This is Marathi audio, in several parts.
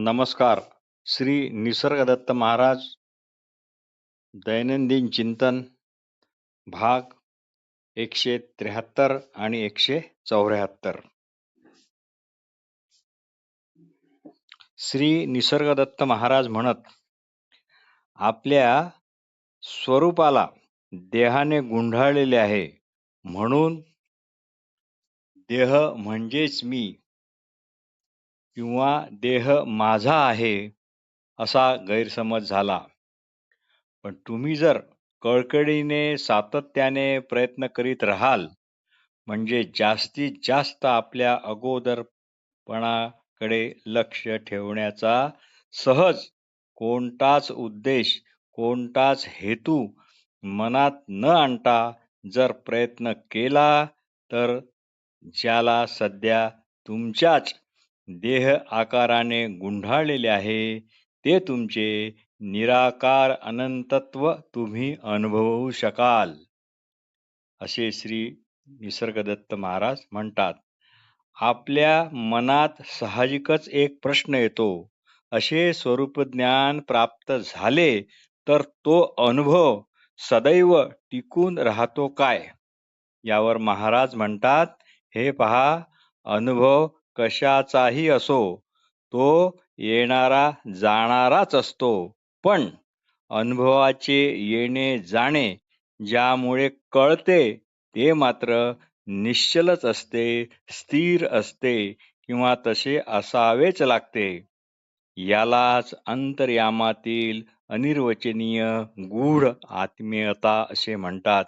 नमस्कार. श्री निसर्गदत्त महाराज दैनंदिन चिंतन भाग एकशे त्र्याहत्तर आणि एकशे चौऱ्याहत्तर. श्री निसर्गदत्त महाराज म्हणत आपल्या स्वरूपाला देहाने गुंढाळलेले आहे म्हणून देह म्हणजेच मी. किंवा देह माझा आहे असा गैरसमज झाला. पण तुम्ही जर कळकळीने सातत्याने प्रयत्न करीत राहाल म्हणजे जास्तीत जास्त आपल्या अगोदरपणाकडे लक्ष ठेवण्याचा सहज कोणताच उद्देश कोणताच हेतू मनात न आणता जर प्रयत्न केला तर ज्याला सध्या तुमच्याच देह आकाराने गुंढाळलेले आहे ते तुमचे निराकार अनंतत्व तुम्ही अनुभवू शकाल. असे श्री निसर्गदत्त महाराज म्हणतात आपल्या मनात साहजिकच एक प्रश्न येतो. असे स्वरूप ज्ञान प्राप्त झाले तर तो अनुभव सदैव टिकून राहतो काय? यावर महाराज म्हणतात हे पहा अनुभव कशाचाही असो तो येणारा जाणाराच असतो. पण अनुभवाचे येणे जाणे ज्यामुळे कळते ते मात्र निश्चलच असते स्थिर असते किंवा तसे असावेच लागते. यालाच अंतर्यामातील अनिर्वचनीय गूढ आत्मीयता असे म्हणतात.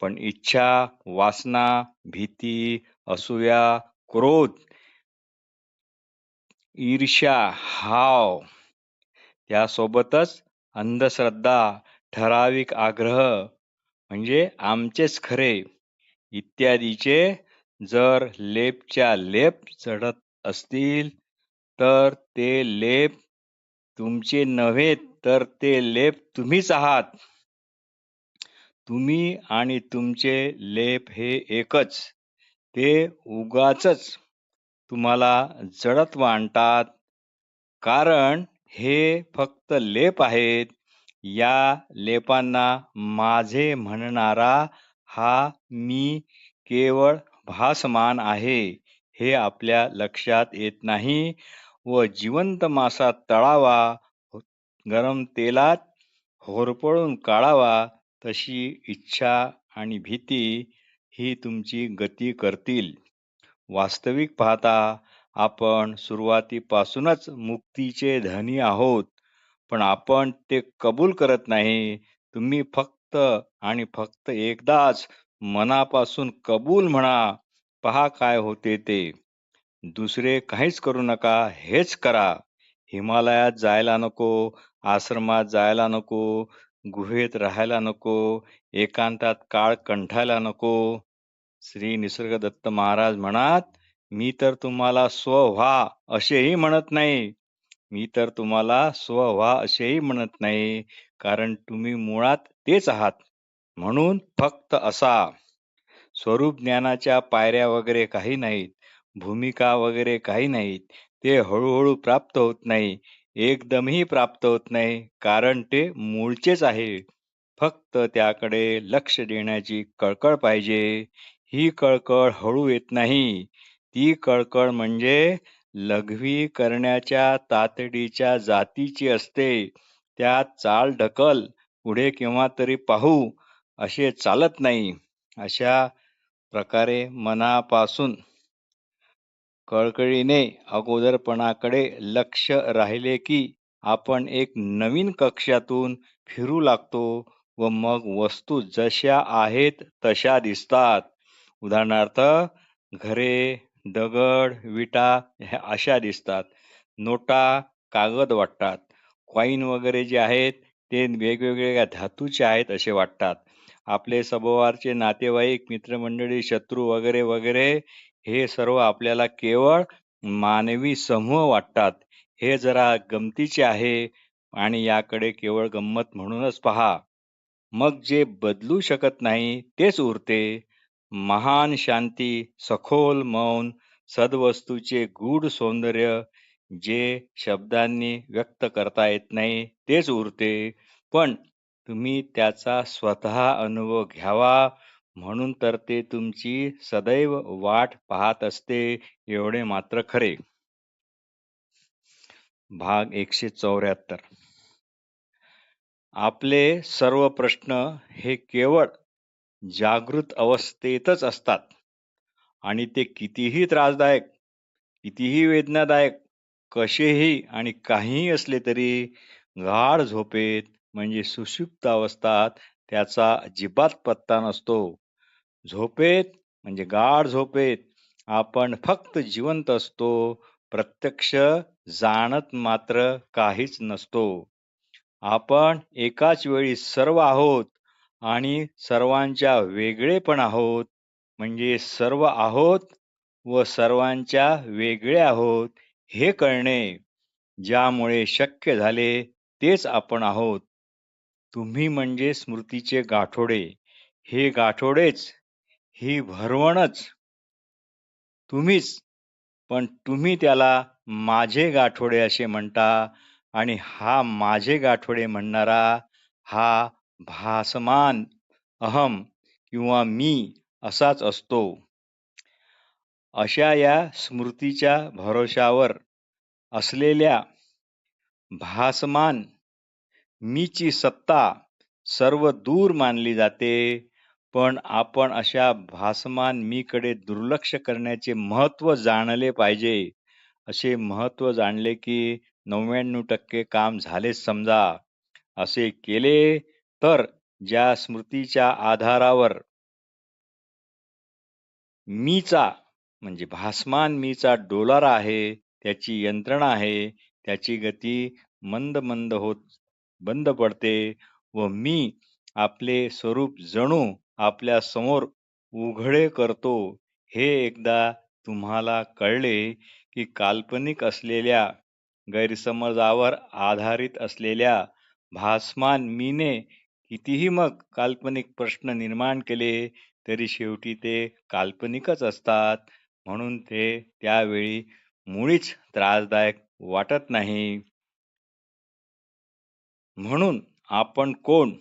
पण इच्छा वासना भीती असूया क्रोध ईर्ष्या हाव यासोबतच अंधश्रद्धा ठराविक आग्रह म्हणजे आमचेच खरे इत्यादीचे जर लेपच्या लेप चढत असतील तर ते लेप तुमचे नव्हे तर ते लेप तुम्हीच आहात. तुम्ही आणि तुमचे लेप हे एकच. ते उगाचच तुम्हाला जडत्व आणतात. कारण हे फक्त लेप आहेत. या लेपांना माझे म्हणणारा हा मी केवळ भासमान आहे हे आपल्या लक्षात येत नाही व जिवंत मासा तळावा गरम तेलात होरपळून काढावा तशी इच्छा आणि भीती ही तुमची गती करतील. वास्तविक पाहता आपण सुरुवातीपासूनच मुक्तीचे धनी आहोत पण आपण ते कबूल करत नाही. तुम्ही फक्त आणि फक्त एकदाच मनापासून कबूल म्हणा. पहा काय होते ते. दुसरे काहीच करू नका हेच करा. हिमालयात जायला नको आश्रमात जायला नको गुहेत राहायला नको एकांतात काळ कंठायला नको. श्री निसर्गदत्त महाराज म्हणत मी तर तुम्हाला स्व व्हा असेही म्हणत नाही. मी तर तुम्हाला स्व व्हा असेही म्हणत नाही कारण तुम्ही मुळात तेच आहात. म्हणून फक्त असा. स्वरूप ज्ञानाच्या पायऱ्या वगैरे काही नाहीत भूमिका वगैरे काही नाहीत. ते हळूहळू प्राप्त होत नाही एकदमही प्राप्त होत नाही कारण ते मूळचेच आहे. फक्त त्याकडे लक्ष देण्याची कळकळ पाहिजे. ही कळकळ हळू येत नाही. ती कळकळ म्हणजे लघवी करण्याच्या तातडीच्या जातीची असते. त्यात चाल ढकल पुढे केव्हा तरी पाहू असे चालत नाही. अशा प्रकारे मनापासून कळकळीने अगोदरपणाकडे लक्ष राहिले की आपण एक नवीन कक्षातून फिरू लागतो व मग वस्तू जशा आहेत तशा दिसतात. उदाहरणार्थ घरे दगड विटा ह्या अशा दिसतात. नोटा कागद वाटतात. कॉईन वगैरे जे आहेत ते वेगवेगळ्या धातूचे आहेत असे वाटतात. आपले सभोवारचे नातेवाईक मित्रमंडळी शत्रू वगैरे वगैरे हे सर्व आपल्याला केवळ मानवी समूह वाटतात. हे जरा गमतीचे आहे आणि याकडे केवळ गंमत म्हणूनच पहा. मग जे बदलू शकत नाही तेच उरते. महान शांती सखोल मौन सद्वस्तूचे गूढ सौंदर्य जे शब्दांनी व्यक्त करता येत नाही तेच उरते. पण तुम्ही त्याचा स्वतः अनुभव घ्यावा म्हणून तर ते तुमची सदैव वाट पाहत असते एवढे मात्र खरे. भाग एकशे चौऱ्याहत्तर. आपले सर्व प्रश्न हे केवळ जागृत अवस्थेतच असतात. आणि ते कितीही त्रासदायक कितीही वेदनादायक कसेही आणि काहीही असले तरी गाढ झोपेत म्हणजे सुषुप्त अवस्थात त्याचा अजिबात पत्ता नसतो. झोपेत म्हणजे गाढ झोपेत आपण फक्त जिवंत असतो प्रत्यक्ष जाणत मात्र काहीच नसतो. आपण एकाच वेळी सर्व आहोत आणि सर्वांच्या वेगळे पण आहोत. म्हणजे सर्व आहोत व सर्वांच्या वेगळे आहोत हे कळणे ज्यामुळे शक्य झाले तेच आपण आहोत. तुम्ही म्हणजे स्मृतीचे गाठोडे. हे गाठोडेच. ही भरवणच. तुम्हीच. पण तुम्ही त्याला माझे गाठोडे असे म्हणता आणि हा माझे गाठोडे म्हणणारा हा भासमान अहम किंवा मी असाच असतो. अशा या स्मृतीच्या भरोशावर असलेल्या भासमान मीची सत्ता सर्व दूर मानली जाते पण आपण अशा भासमान मीकडे दुर्लक्ष करण्याचे महत्त्व जाणले पाहिजे. असे महत्त्व जाणले की नव्याण्णव टक्के काम झालेच समजा. असे केले तर ज्या स्मृतीच्या आधारावर मीचा म्हणजे भासमान मीचा डोलार आहे त्याची यंत्रणा आहे त्याची गती मंद मंद होत बंद पडते व मी आपले स्वरूप जणू आपल्यासमोर उघडे करतो हे एकदा तुम्हाला कळले की काल्पनिक असलेल्या गैरसमजावर आधारित असलेल्या भासमान मीने कितीही मग काल्पनिक प्रश्न निर्माण केले तरी शेवटी ते काल्पनिकच असतात. म्हणून ते त्यावेळी मुळीच त्रासदायक वाटत नाही. म्हणून आपण कोण?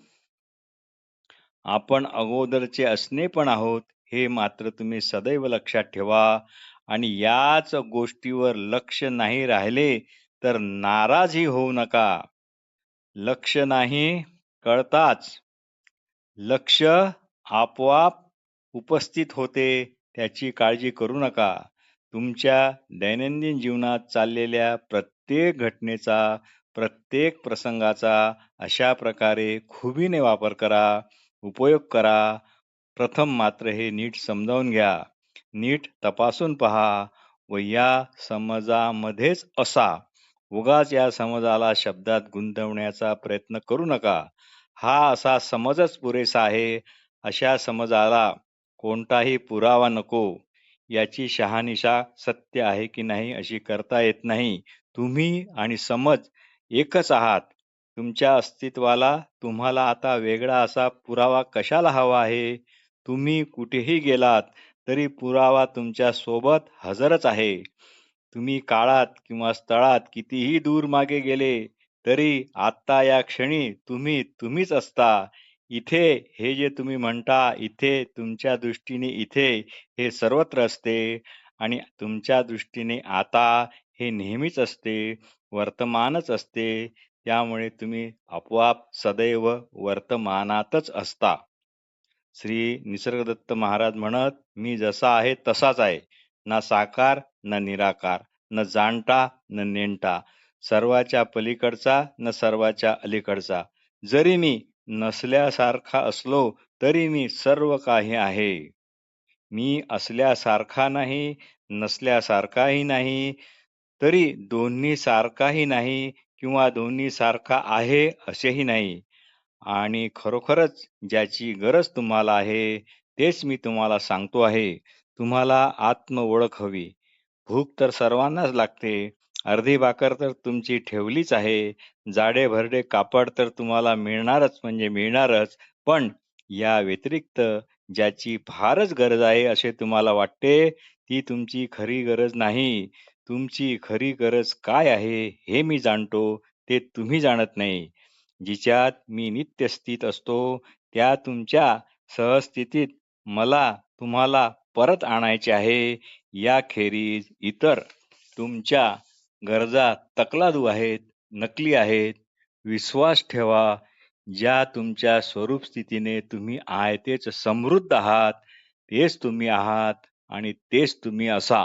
आपण अगोदरचे असणे पण आहोत हे मात्र तुम्ही सदैव लक्षात ठेवा. आणि याच गोष्टीवर लक्ष नाही राहिले तर नाराजही होऊ नका. लक्ष नाही कळताच लक्ष आपोआप उपस्थित होते. त्याची काळजी करू नका. तुमच्या दैनंदिन जीवनात चाललेल्या प्रत्येक घटनेचा प्रत्येक प्रसंगाचा अशा प्रकारे खुबीने वापर करा उपयोग करा. प्रथम मात्र हे नीट समजावून घ्या. नीट तपासून पहा व या समजामध्येच असा उगाच या समजाला शब्दात गुंतवण्याचा प्रयत्न करू नका. हा असा समजच पुरेसा आहे. अशा समजाला कोणताही पुरावा नको. याची शहानिशा सत्य आहे की नाही अशी करता येत नाही. तुम्ही आणि समज एकच आहात. तुमच्या अस्तित्वाला तुम्हाला आता वेगळा असा पुरावा कशाला हवा आहे? तुम्ही कुठेही गेलात तरी पुरावा तुमच्यासोबत हजरच आहे. तुम्ही काळात किंवा स्थळात कितीही दूर मागे गेले तरी आत्ता या क्षणी तुम्ही तुम्हीच असता. इथे हे जे तुम्ही म्हणता इथे तुमच्या दृष्टीने इथे हे सर्वत्र असते आणि तुमच्या दृष्टीने आता हे नेहमीच असते वर्तमानच असते. त्यामुळे तुम्ही आपोआप सदैव वर्तमानातच असता. श्री निसर्गदत्त महाराज म्हणत मी जसा आहे तसाच आहे. ना साकार न निराकार न जाणता न नेणता. सर्वाच्या पलीकडचा न सर्वाच्या अलीकडचा. जरी मी नसल्यासारखा असलो तरी मी सर्व काही आहे. मी असल्यासारखा नाही नसल्यासारखाही नाही तरी दोन्ही सारखाही नाही किंवा दोन्ही सारखा आहे असेही नाही. आणि खरोखरच ज्याची गरज तुम्हाला आहे तेच मी तुम्हाला सांगतो आहे. तुम्हाला आत्म ओळख हवी. भूक तर सर्वांनाच लागते. अर्धी भाकर तर तुमची ठेवलीच आहे. जाडे भरडे कापड तर तुम्हाला मिळणारच म्हणजे मिळणारच. पण या व्यतिरिक्त ज्याची फारच गरज आहे असे तुम्हाला वाटते ती तुमची खरी गरज नाही. तुमची खरी गरज काय आहे हे मी जाणतो ते तुम्ही जाणत नाही. जिच्यात मी नित्य स्थित असतो त्या तुमच्या सहस्थितीत मला तुम्हाला परत आणायचे आहे. याखेरीज इतर तुमच्या गरजा तकलादू आहेत नकली आहेत. विश्वास ठेवा ज्या तुमच्या स्वरूप स्थितीने तुम्ही आहे तेच समृद्ध आहात तेच तुम्ही आहात आणि तेच तुम्ही असा.